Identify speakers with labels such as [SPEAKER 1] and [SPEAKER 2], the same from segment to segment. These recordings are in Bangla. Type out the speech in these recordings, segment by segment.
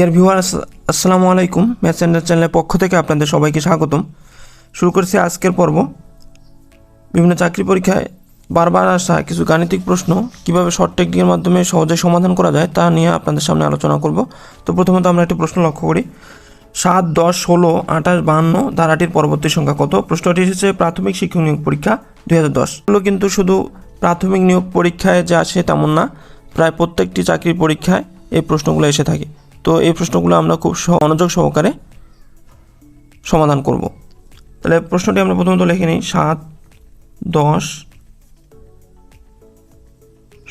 [SPEAKER 1] ডিয়ার ভিউয়ার্স আসসালামু আলাইকুম। ম্যাথ সেন্টার চ্যানেলের পক্ষ থেকে আপনাদের সবাইকে স্বাগতম। শুরু করছি আজকের পর্ব। বিভিন্ন চাকরি পরীক্ষায় বারবার আসা কিছু গাণিতিক প্রশ্ন, কীভাবে শর্ট টেকনিকের মাধ্যমে সহজে সমাধান করা যায় তা নিয়ে আপনাদের সামনে আলোচনা করব। তো প্রথমত আমরা একটি প্রশ্ন লক্ষ্য করি। সাত, দশ, ষোলো, আঠাশ, বাহান্ন ধারাটির পরবর্তী সংখ্যা কত? প্রশ্নটি এসেছে প্রাথমিক শিক্ষক নিয়োগ পরীক্ষা দুই হাজার দশ। কিন্তু শুধু প্রাথমিক নিয়োগ পরীক্ষায় যে আসে তেমন না, প্রায় প্রত্যেকটি চাকরির পরীক্ষায় এই প্রশ্নগুলো এসে থাকে। তো এই প্রশ্নগুলো আমরা খুব মনোযোগ সহকারে সমাধান করব। তাহলে প্রশ্নটি আমরা প্রথমত লিখে নিই। সাত, দশ,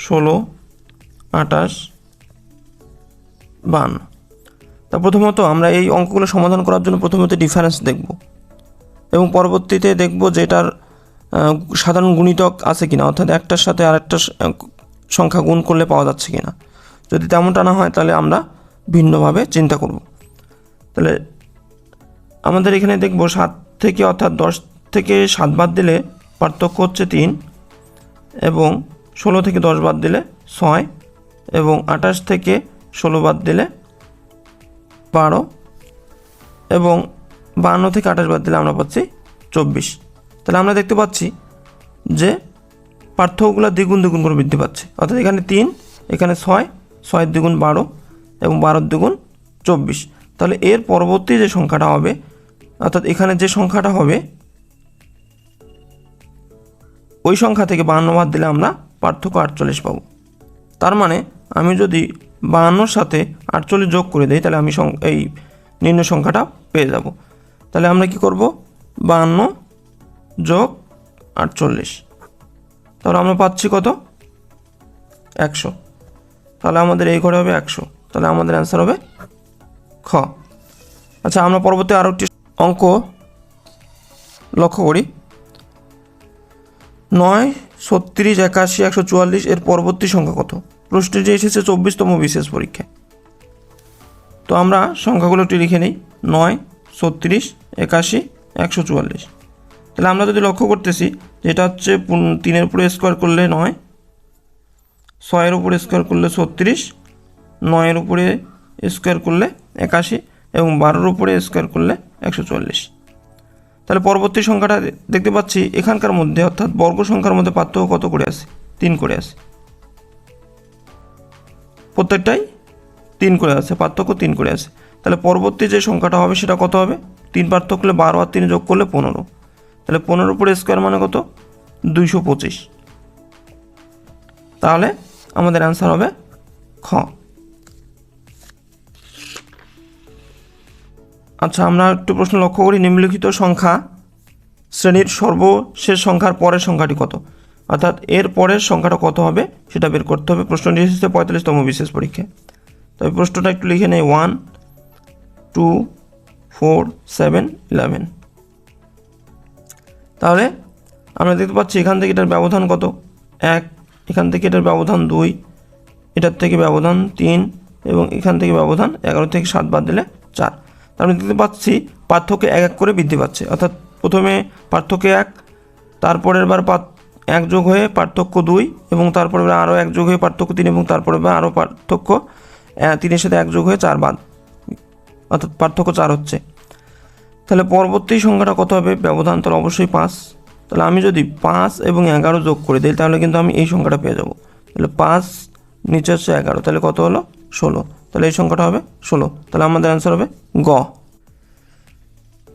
[SPEAKER 1] ষোলো, আঠাশ বান তা প্রথমত আমরা এই অঙ্কগুলো সমাধান করার জন্য প্রথমত ডিফারেন্স দেখব এবং পরবর্তীতে দেখব যে এটার সাধারণ গুণিতক আছে কিনা, অর্থাৎ একটার সাথে আরেকটা সংখ্যা গুণ করলে পাওয়া যাচ্ছে কিনা। যদি তেমনটা না হয় তাহলে আমরা ভিন্নভাবে চিন্তা করব। তাহলে আমাদের এখানে দেখব সাত থেকে অর্থাৎ দশ থেকে সাত বাদ দিলে পার্থক্য হচ্ছে তিন এবং ষোলো থেকে দশ বাদ দিলে ছয় এবং আঠাশ থেকে ষোলো বাদ দিলে বারো এবং বান্ন থেকে আঠাশ বাদ দিলে আমরা পাচ্ছি চব্বিশ। তাহলে আমরা দেখতে পাচ্ছি যে পার্থক্যগুলো দ্বিগুণ দ্বিগুণ করে বৃদ্ধি পাচ্ছে। অর্থাৎ এখানে তিন, এখানে ছয়, ছয়ের দ্বিগুণ বারো এবং বারোর দ্বিগুণ চব্বিশ। তাহলে এর পরবর্তী যে সংখ্যাটা হবে, অর্থাৎ এখানে যে সংখ্যাটা হবে, ওই সংখ্যা থেকে বাহান্ন বাদ দিলে আমরা পার্থক্য আটচল্লিশ পাবো। তার মানে আমি যদি বাহান্নর সাথে আটচল্লিশ যোগ করে দিই, তাহলে আমি এই নিম্ন সংখ্যাটা পেয়ে যাব। তাহলে আমরা কি করব? বাহান্ন যোগ আটচল্লিশ। তাহলে আমরা পাচ্ছি কত? একশো। তাহলে আমাদের এই ঘরে হবে একশো। তাহলে আমাদের অ্যান্সার হবে খ। আচ্ছা আমরা পরবর্তী আরও একটি অঙ্ক লক্ষ্য করি। নয়, ছত্রিশ, একাশি, একশো চুয়াল্লিশ এর পরবর্তী সংখ্যা কত? প্রশ্নটি যে এসেছে চব্বিশতম বিশেষ পরীক্ষায়। তো আমরা সংখ্যাগুলো একটু লিখে নিই। নয়, ছত্রিশ, একাশি, একশো চুয়াল্লিশ। তাহলে আমরা যদি লক্ষ্য করতেছি, যেটা হচ্ছে তিনের উপরে স্কোয়ার করলে নয়, ছয়ের উপরে স্কোয়ার করলে ছত্রিশ নয়ের উপরে স্কোয়ার করলে একাশি এবং বারোর উপরে স্কোয়ার করলে একশো চল্লিশ। তাহলে পরবর্তী সংখ্যাটা দেখতে পাচ্ছি, এখানকার মধ্যে, অর্থাৎ বর্গ সংখ্যার মধ্যে পার্থক্য কত করে আছে? তিন করে আছে। প্রত্যেকটাই তিন করে আছে, পার্থক্য তিন করে আছে। তাহলে পরবর্তী যে সংখ্যাটা হবে সেটা কত হবে? তিন পার্থক্য করলে বারো আর তিন যোগ করলে পনেরো। তাহলে পনেরো উপরে স্কোয়ার মানে কত? দুইশো পঁচিশ। তাহলে আমাদের অ্যান্সার হবে খ। আচ্ছা আমরা একটু প্রশ্ন লক্ষ্য করি। নিম্নলিখিত সংখ্যা শ্রেণির সর্বশেষ সংখ্যার পরের সংখ্যাটি কত? অর্থাৎ এর পরের সংখ্যাটা কত হবে সেটা বের করতে হবে। প্রশ্নটি এসেছে পঁয়তাল্লিশতম বিশেষ পরীক্ষায়। তবে প্রশ্নটা একটু লিখে নেই। One, two, four, seven, eleven. তাহলে আমরা দেখতে পাচ্ছি এখান থেকে এটার ব্যবধান কত? এক, এখান থেকে এটার ব্যবধান দুই, এটার থেকে ব্যবধান তিন এবং এখান থেকে ব্যবধান এগারো থেকে সাত বাদ দিলে চার। মানে দেখতে পাচ্ছি পার্থক্য এক এক করে বৃদ্ধি পাচ্ছে। অর্থাৎ প্রথমে পার্থক্য এক, তারপরের বার এক যোগ হয়ে পার্থক্য দুই, এবং তারপরে আরও এক যোগ হয়ে পার্থক্য তিন, এবং তারপরে আরও পার্থক্য তিনের সাথে এক যোগ হয়ে চার বাদ। অর্থাৎ পার্থক্য চার হচ্ছে। তাহলে পরবর্তী সংখ্যাটা কত হবে? ব্যবধান তাহলে অবশ্যই পাঁচ। তাহলে আমি যদি পাঁচ এবং এগারো যোগ করে দিই, তাহলে কিন্তু আমি এই সংখ্যাটা পেয়ে যাব। তাহলে পাঁচ, নিচে হচ্ছে এগারো। তাহলে কত হলো? ষোলো। তাহলে এই সংখ্যাটা হবে ষোলো। তাহলে আমাদের অ্যান্সার হবে গ।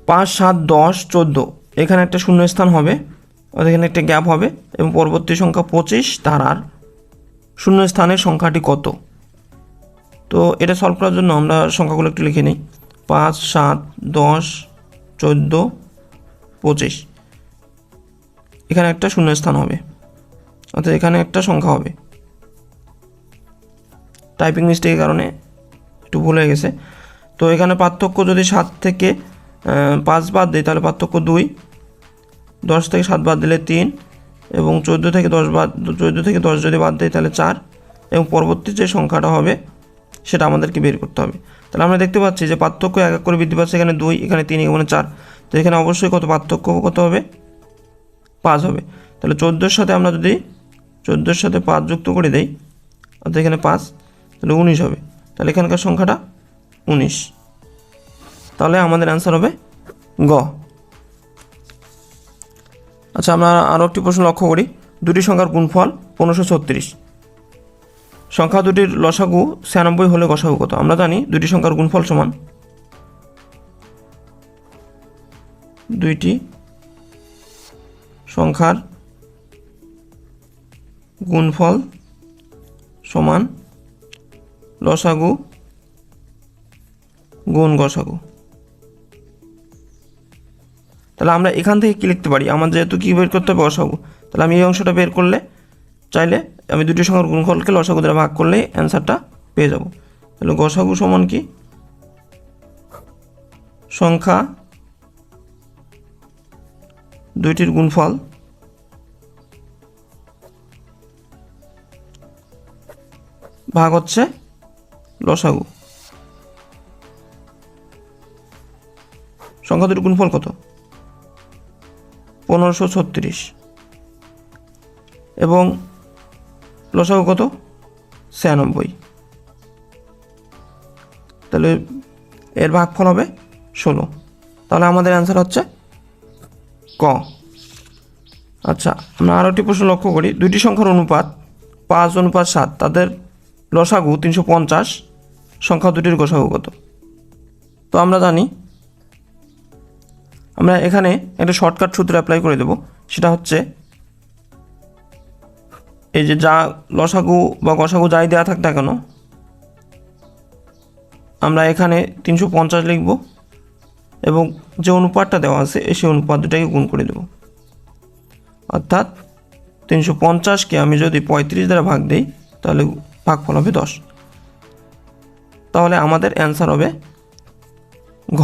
[SPEAKER 1] পাঁচ, সাত, দশ, চোদ্দ। এখানে একটা শূন্যস্থান হবে এখানে একটা গ্যাপ হবে এবং পরবর্তী সংখ্যা পঁচিশ ধারার শূন্যস্থানের সংখ্যাটি কত? তো এটা সলভ করার জন্য আমরা সংখ্যাগুলো একটু লিখে নিই। পাঁচ, সাত, দশ, চোদ্দ, পঁচিশ। এখানে একটা শূন্যস্থান হবে, অর্থাৎ এখানে একটা সংখ্যা হবে। টাইপিং মিস্টেকের কারণে একটু ভুল হয়ে গেছে। তো এখানে পার্থক্য যদি সাত থেকে পাঁচ বাদ দিই, তাহলে পার্থক্য দুই। দশ থেকে সাত বাদ দিলে তিন এবং চোদ্দ থেকে দশ বাদ, চোদ্দ থেকে দশ যদি বাদ দিই, তাহলে চার এবং পরবর্তী যে সংখ্যাটা হবে, সেটা আমাদেরকে বের করতে হবে। তাহলে আমরা দেখতে পাচ্ছি যে পার্থক্য এক এক করে বৃদ্ধি পাচ্ছে, এখানে দুই, এখানে তিন, এখানে চার। তো এখানে অবশ্যই কত পার্থক্য কত হবে? পাঁচ হবে। তাহলে চোদ্দোর সাথে আমরা যদি, চোদ্দোর সাথে পাঁচ যুক্ত করে দেই, অর্থাৎ এখানে পাঁচ, তাহলে উনিশ হবে। তাহলে এখানকার সংখ্যাটা উনিশ। তাহলে আমাদের অ্যান্সার হবে গ। আচ্ছা আমরা আরও একটি প্রশ্ন লক্ষ্য করি। দুটি সংখ্যার গুণফল পনেরোশো ছত্রিশ। সংখ্যা দুটির লসাগু ছিয়ানব্বই হলে গসাগু কত? আমরা জানি দুটি সংখ্যার গুণফল সমান দুইটি সংখ্যার গুণফল সমান লসাগু গুণ গসাগু। তাহলে আমরা এখান থেকে কী লিখতে পারি? আমার যেহেতু কী বের করতে হবে? অসাগু। তাহলে আমি এই অংশটা বের করলে চাইলে আমি দুটি সংখ্যার গুণফলকে লসাগু দ্বারা ভাগ করলে অ্যান্সারটা পেয়ে যাব। তাহলে গসাগু সমান কি? সংখ্যা দুইটির গুণফল ভাগ হচ্ছে লসাগু। সংখ্যা দুটির গুণফল কত? পনেরোশো ছত্রিশ। এবং লসাগু কত? ছিয়ানব্বই। তাহলে এর ভাগফল হবে ষোলো। তাহলে আমাদের অ্যান্সার হচ্ছে ক। আচ্ছা আমরা আরও একটি প্রশ্ন লক্ষ্য করি। দুইটি সংখ্যার অনুপাত পাঁচ অনুপাত সাত। তাদের লসাগু তিনশো পঞ্চাশ। সংখ্যা দুটির গোসাগু কত? তো আমরা জানি, আমরা এখানে একটা শর্টকাট সূত্র অ্যাপ্লাই করে দেব। সেটা হচ্ছে, এই যে যা লসাগু বা গসাগু যাই দেওয়া থাক না কেন, আমরা এখানে তিনশো পঞ্চাশ লিখব এবং যে অনুপাতটা দেওয়া আছে সেই অনুপাত দুটাকে গুণ করে দেব। অর্থাৎ তিনশো পঞ্চাশকে আমি যদি পঁয়ত্রিশ দ্বারা ভাগ দিই, তাহলে ভাগফল হবে দশ। তাহলে আমাদের অ্যান্সার হবে ঘ।